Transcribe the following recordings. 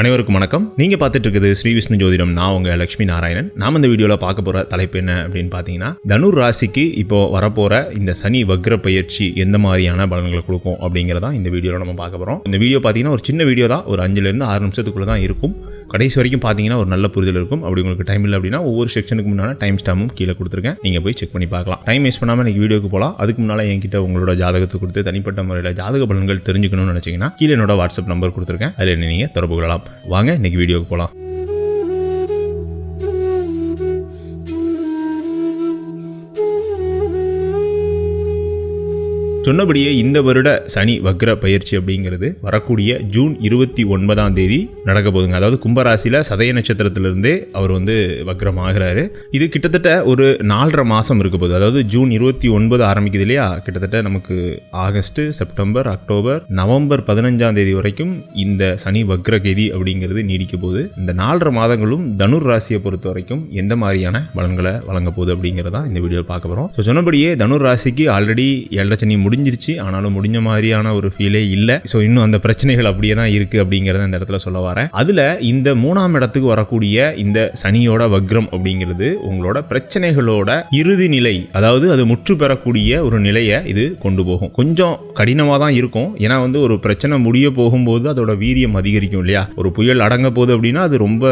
அனைவருக்கும் வணக்கம். நீங்கள் பார்த்துட்டு இருக்குது ஸ்ரீ விஷ்ணு ஜோதிடம். நான் உங்கள் லக்ஷ்மி நாராயணன். நாம் இந்த வீடியோவில் பார்க்க போகிற தலைப்பு என்ன அப்படின்னு பார்த்தீங்கன்னா தனுர் ராசிக்கு இப்போ வரப்போகிற இந்த சனி வக்ர பயிற்சி எந்த மாதிரியான பலன்களை கொடுக்கும் அப்படிங்கிறதான் இந்த வீடியோவில் நம்ம பார்க்க போகிறோம் இந்த வீடியோ பார்த்தீங்கன்னா ஒரு சின்ன வீடியோ தான். ஒரு அஞ்சுலேருந்து ஆறு நிமிஷத்துக்குள்ளே தான் இருக்கும். கடைசி வரைக்கும் பார்த்தீங்கன்னா ஒரு நல்ல புரிதல் இருக்கும். அப்படி உங்களுக்கு டைம் இல்லை அப்படின்னா ஒவ்வொரு செக்ஷனுக்கு முன்னால் டைம் ஸ்டாமும் கீழே கொடுத்துருக்கேன். நீங்கள் போய் செக் பண்ணி பார்க்கலாம். டைம் வேஸ்ட் பண்ணாமல் எனக்கு வீடியோக்கு போகலாம் அதுக்கு முன்னால் என்கிட்ட உங்களோட ஜாதகத்தை கொடுத்து தனிப்பட்ட முறையில் ஜாதக பலன்கள் தெரிஞ்சுக்கணும்னு நினச்சிங்கன்னா கீழே என்னோட வாட்ஸ்அப் நம்பர் கொடுத்துருக்கேன். அதில் நீங்கள் தொடர்பு கொள்ளலாம். வாங்க இன்னைக்கு வீடியோக்கு போகலாம் சொன்னபடியே இந்த வருட சனி வக்ர பயிற்சி அப்படிங்கிறது வரக்கூடிய ஜூன் இருபத்தி ஒன்பதாம் தேதி நடக்க போகுதுங்க. அதாவது கும்பராசியில் சதய நட்சத்திரத்திலிருந்தே அவர் வந்து வக்ரம் ஆகிறாரு இது கிட்டத்தட்ட ஒரு நாலரை மாதம் இருக்க போகுது. அதாவது ஜூன் இருபத்தி ஒன்பது ஆரம்பிக்குது இல்லையா? கிட்டத்தட்ட நமக்கு ஆகஸ்ட் செப்டம்பர் அக்டோபர் நவம்பர் பதினஞ்சாம் தேதி வரைக்கும் இந்த சனி வக்ர கெதி அப்படிங்கிறது நீடிக்க போகுது. இந்த நாலரை மாதங்களும் தனுர் ராசியை பொறுத்த வரைக்கும் எந்த மாதிரியான பலன்களை வழங்க போகுது அப்படிங்கிறதா இந்த வீடியோ பார்க்க போகிறோம் ஸோ சொன்னபடியே தனுர் ராசிக்கு ஆல்ரெடி ஏழரை சனி முடிஞ்சிருச்சு. ஆனாலும் முடிஞ்ச மாதிரியான ஒரு ஃபீலே இல்லை. ஸோ இன்னும் அந்த பிரச்சனைகள் அப்படியே தான் இருக்குது அப்படிங்கிறத இந்த இடத்துல சொல்ல வரேன். அதில் இந்த மூணாம் இடத்துக்கு வரக்கூடிய இந்த சனியோட வக்ரம் அப்படிங்கிறது உங்களோட பிரச்சனைகளோட இறுதி நிலை அதாவது அது முற்று பெறக்கூடிய ஒரு நிலையை இது கொண்டு போகும். கொஞ்சம் கடினமாக தான் இருக்கும். ஏன்னா வந்து ஒரு பிரச்சனை முடிய போகும்போது அதோட வீரியம் அதிகரிக்கும் இல்லையா? ஒரு புயல் அடங்க போகுது அப்படின்னா அது ரொம்ப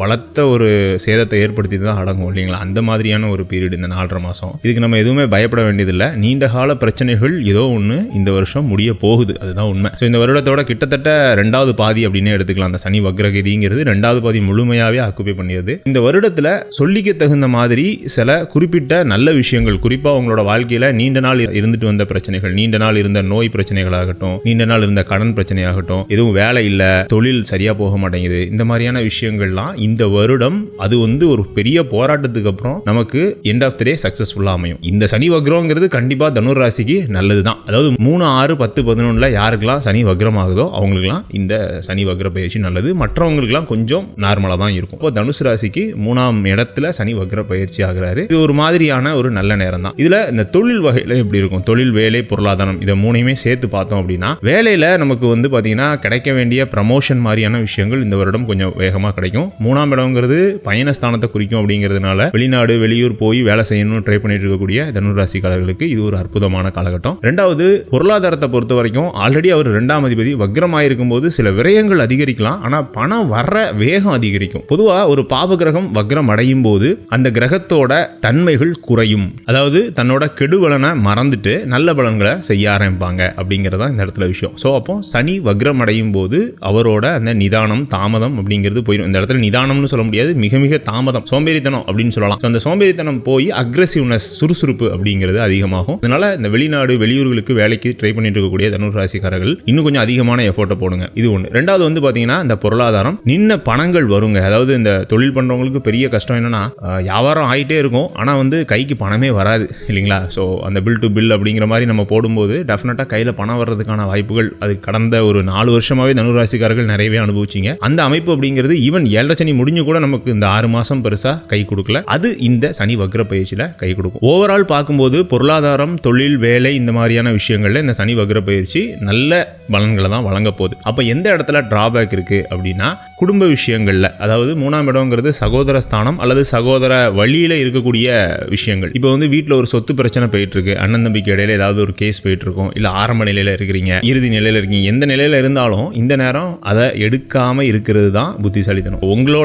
பலத்த ஒரு சேதத்தை ஏற்படுத்தி தான் அடங்கும் இல்லைங்களா? அந்த மாதிரியான ஒரு பீரியட் இந்த நாலரை மாதம் இதுக்கு நம்ம எதுவுமே பயப்பட வேண்டியதில்லை. நீண்ட கால பிரச்சனைகள் ஏதோ ஒன்று இந்த வருஷம் முடிய போகுது. அதுதான் உண்மை. ஸோ இந்த வருடத்தோட கிட்டத்தட்ட ரெண்டாவது பாதி அப்படின்னே எடுத்துக்கலாம். அந்த சனி வக்ரகதிங்கிறது ரெண்டாவது பாதி முழுமையாகவே ஆக்குப்பை பண்ணியது. இந்த வருடத்தில் சொல்லிக்க தகுந்த மாதிரி சில குறிப்பிட்ட நல்ல விஷயங்கள் குறிப்பாக உங்களோட வாழ்க்கையில் நீண்ட நாள் இருந்துட்டு வந்த பிரச்சனைகள் நீண்ட நாள் இருந்த நோய் பிரச்சனைகளாகட்டும் நீண்ட நாள் இருந்த கடன் பிரச்சனையாகட்டும் எதுவும் வேலை இல்லை தொழில் சரியாக போக மாட்டேங்குது இந்த மாதிரியான விஷயங்கள்லாம் இந்த வருடம் அது வந்து ஒரு பெரிய போராட்டத்துக்கு அப்புறம் நமக்கு எண்ட் ஆஃப் த டே சக்ஸஸ்ஃபுல்லாக அமையும். இந்த சனி வக்ரங்கிறது கண்டிப்பாக தனுர் ராசிக்கு நல்லது தான் அதாவது மூணு ஆறு பத்து பதினொன்றில் யாருக்கெல்லாம் சனி வக்ரம் ஆகுதோ அவங்களுக்குலாம் இந்த சனி வக்ர பயிற்சி நல்லது. மற்றவங்களுக்குலாம் கொஞ்சம் நார்மலாக தான் இருக்கும். இப்போ தனுசு ராசிக்கு மூணாம் இடத்துல சனி வக்ர பயிற்சி ஆகிறாரு. இது ஒரு மாதிரியான ஒரு நல்ல நேரம் தான் இதில் இந்த தொழில் வகையில் எப்படி இருக்கும்? தொழில் வேலை பொருளாதாரம் இதை மூணையுமே சேர்த்து பார்த்தோம் அப்படின்னா வேலையில் நமக்கு வந்து பார்த்தீங்கன்னா கிடைக்க வேண்டிய ப்ரமோஷன் மாதிரியான விஷயங்கள் இந்த வருடம் கொஞ்சம் வேகமாக கிடைக்கும். மூணாம் இடம்ங்கிறது பயணஸ்தானத்தை குறிக்கும் அப்படிங்கிறதுனால வெளிநாடு வெளியூர் போய் வேலை செய்யணும்னு ட்ரை பண்ணிட்டு இருக்கக்கூடிய தனுராசிக்காரர்களுக்கு இது ஒரு அற்புதமான காலகட்டம். ரெண்டாவது பொருளாதாரத்தை பொறுத்த வரைக்கும் ஆல்ரெடி அவர் ரெண்டாம் அதிபதி வக்ரமாயிருக்கும் போது சில விரயங்கள் அதிகரிக்கலாம் ஆனால் பணம் வர்ற வேகம் அதிகரிக்கும். பொதுவாக ஒரு பாப கிரகம் வக்ரம் அடையும் போது அந்த கிரகத்தோட தன்மைகள் குறையும். அதாவது தன்னோட கெடுபலனை மறந்துட்டு நல்ல பலன்களை செய்ய ஆரம்பிப்பாங்க அப்படிங்கிறதா இந்த இடத்துல விஷயம். ஸோ அப்போ சனி வக்ரம் அடையும் போது அவரோட அந்த நிதானம் தாமதம் அப்படிங்கிறது போயிடும் இந்த இடத்துல நிதானம் நிதானம்னு சொல்ல முடியாது மிக மிக தாமதம் சோம்பேறித்தனம் அப்படின்னு சொல்லலாம். அந்த சோம்பேறித்தனம் போய் அக்ரெசிவ்னஸ் சுறுசுறுப்பு அப்படிங்கிறது அதிகமாகும். அதனால இந்த வெளிநாடு வெளியூர்களுக்கு வேலைக்கு ட்ரை பண்ணிட்டு இருக்கக்கூடிய தனுர் ராசிக்காரர்கள் இன்னும் கொஞ்சம் அதிகமான எஃபோர்ட்டை போடுங்க. இது ஒன்று ரெண்டாவது வந்து பார்த்தீங்கன்னா இந்த பொருளாதாரம். நின்ன பணங்கள் வருங்க. அதாவது இந்த தொழில் பண்ணுறவங்களுக்கு பெரிய கஷ்டம் என்னன்னா வியாபாரம் ஆகிட்டே இருக்கும். ஆனால் வந்து கைக்கு பணமே வராது இல்லைங்களா? ஸோ அந்த பில் டு பில் அப்படிங்கிற மாதிரி நம்ம போடும்போது டெஃபினட்டாக கையில் பணம் வர்றதுக்கான வாய்ப்புகள் அது கடந்த ஒரு நாலு வருஷமாகவே தனுர் ராசிக்காரர்கள் நிறையவே அனுபவிச்சிங்க. அந்த அமைப்பு அப்படிங்கிறது ஈவன் ஏழரை சனி முடிஞ்சு கூட நமக்கு இந்த ஆறு மாதம் பெருசாக கை கொடுக்கல. அது இந்த சனி வக்ர பயிற்சியில் கை கொடுக்கும். ஓவரால் பார்க்கும்போது பொருளாதாரம் தொழில் வேலை இந்த மாதிரியான விஷயங்களில் இந்த சனி வக்ர பயிற்சி நல்ல பலன்களை தான் வழங்க போகுது. அப்போ எந்த இடத்துல டிராபேக் இருக்குது அப்படின்னா குடும்ப விஷயங்களில் அதாவது மூணாம் இடங்கிறது சகோதர ஸ்தானம் அல்லது சகோதர வழியில் இருக்கக்கூடிய விஷயங்கள். இப்போ வந்து வீட்டில் ஒரு சொத்து பிரச்சனை போயிட்டு இருக்கு அண்ணன் தம்பிக்கு இடையில ஏதாவது ஒரு கேஸ் போயிட்டு இருக்கும் இல்லை ஆரம்ப நிலையில் இருக்கிறீங்க இறுதி நிலையில் இருக்கீங்க. எந்த நிலையில் இருந்தாலும் இந்த நேரம் அதை எடுக்காம இருக்கிறது தான் புத்திசாலித்தனம். உங்களோட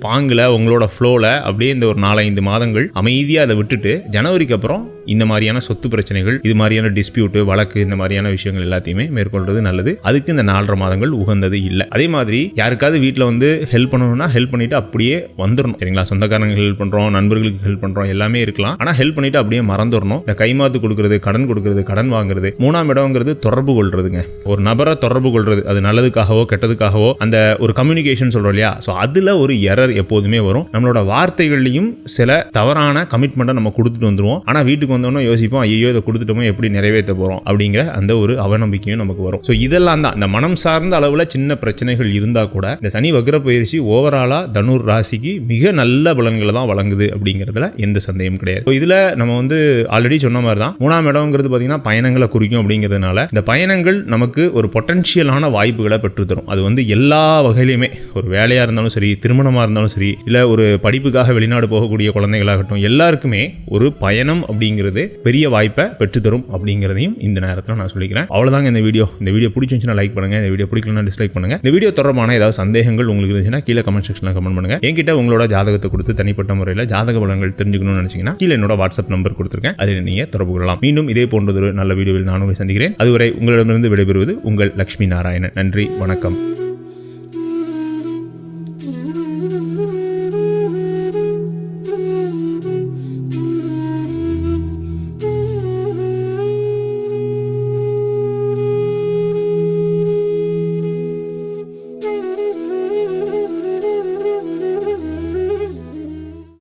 பாங்கில் உங்களோட ஃப்ளோவில் அப்படியே இந்த ஒரு நாலஞ்சு மாதங்கள் அமைதியாக அதை விட்டுட்டு ஜனவரிக்கு அப்புறம் இந்த மாதிரியான சொத்து பிரச்சனைகள் இது மாதிரியான டிஸ்பியூட்டு வழக்கு இந்த மாதிரியான விஷயங்கள் எல்லாத்தையுமே மேற்கொள்றது நல்லது. அதுக்கு இந்த நாலரை மாதங்கள் உகந்தது இல்லை. அதே மாதிரி யாருக்காவது வீட்டில் வந்து ஹெல்ப் பண்ணணும்னா ஹெல்ப் பண்ணிட்டு அப்படியே வந்துடணும் சரிங்களா? சொந்தக்காரங்க ஹெல்ப் பண்ணுறோம் நண்பர்களுக்கு ஹெல்ப் பண்ணுறோம் எல்லாமே இருக்கலாம். ஆனால் ஹெல்ப் பண்ணிட்டு அப்படியே மறந்துடணும் இந்த கைமாத்து கொடுக்கறது கடன் கொடுக்கறது கடன் வாங்குறது மூணாம் இடம்ங்கிறது தொடர்பு கொள்றதுங்க. ஒரு நபரை தொடர்பு கொள்றது அது நல்லதுக்காகவோ கெட்டதுக்காகவோ அந்த ஒரு கம்யூனிகேஷன் சொல்றோம் இல்லையா? ஸோ அதில் ஒரு எரர் எப்போதுமே வரும். நம்மளோட வார்த்தைகள்லையும் சில தவறான கமிட்மெண்ட்டை நம்ம கொடுத்துட்டு வந்துருவோம். ஆனால் வீட்டுக்கு வந்தோன்னே யோசிப்போம் ஐயோ இதை கொடுத்துட்டோமோ எப்படி நிறைவேற்ற போகிறோம் அப்படிங்கிற அந்த ஒரு அவநம்பிக்கையும் நமக்கு வரும். ஸோ இதெல்லாம் தான். இந்த மனம் சார்ந்த அளவில் சின்ன பிரச்சனைகள் இருந்தால் கூட இந்த சனி வக்ர பயிற்சி ஓவராலாக தனுர் ராசிக்கு மிக நல்ல பலன்களை தான் வழங்குது அப்படிங்கிறதுல எந்த சந்தேகமும் கிடையாது. ஸோ இதில் நம்ம வந்து ஆல்ரெடி சொன்ன மாதிரி தான் மூணாம் இடம்ங்கிறது பார்த்தீங்கன்னா பயணங்களை குறிக்கும் அப்படிங்கிறதுனால இந்த பயணங்கள் நமக்கு ஒரு பொட்டன்ஷியலான வாய்ப்புகளை பெற்றுத்தரும். அது வந்து எல்லா வகையிலுமே ஒரு வேலையாக இருந்தாலும் சரி திருமணமாக இருந்தாலும் சரி இல்லை ஒரு படிப்புக்காக வெளிநாடு போகக்கூடிய குழந்தைகளாகட்டும் எல்லாருக்குமே ஒரு பயணம் அப்படிங்கிறது பெரிய வாய்ப்பை பெற்றுத்தரும் அப்படிங்கிறதையும் இந்த நேரத்தில் நான் சொல்லிக்கிறேன். அவ்வளோதாங்க இந்த வீடியோ. இந்த வீடியோ பிடிச்சிருந்துச்சுன்னா லைக் பண்ணுங்க. இந்த வீடியோ பிடிக்கலன்னா டிஸ்லைக் பண்ணுங்க. இந்த வீடியோ தொடர்பான ஏதாவது சந்தேகங்கள் உங்களுக்கு இருந்துச்சுன்னா கீழே கமெண்ட் செக்ஷனில் கமெண்ட் பண்ணுங்க. என்கிட்ட உங்களோட ஜாதகத்தை கொடுத்து தனிப்பட்ட முறையில் ஜாதக பலங்கள் தெரிஞ்சுக்கணும்னு நினைச்சீங்கன்னா கீழே என்னோட வாட்ஸ்அப் நம்பர் கொடுத்துருக்கேன். அதில் நீங்கள் தொடர்பு கொள்ளலாம். மீண்டும் இதே போன்றதொரு நல்ல வீடியோவில் நான் உங்களை சந்திக்கிறேன். அதுவரை உங்களிடமிருந்து விடைபெறுவது உங்கள் லக்ஷ்மி நாராயணன். நன்றி. வணக்கம்.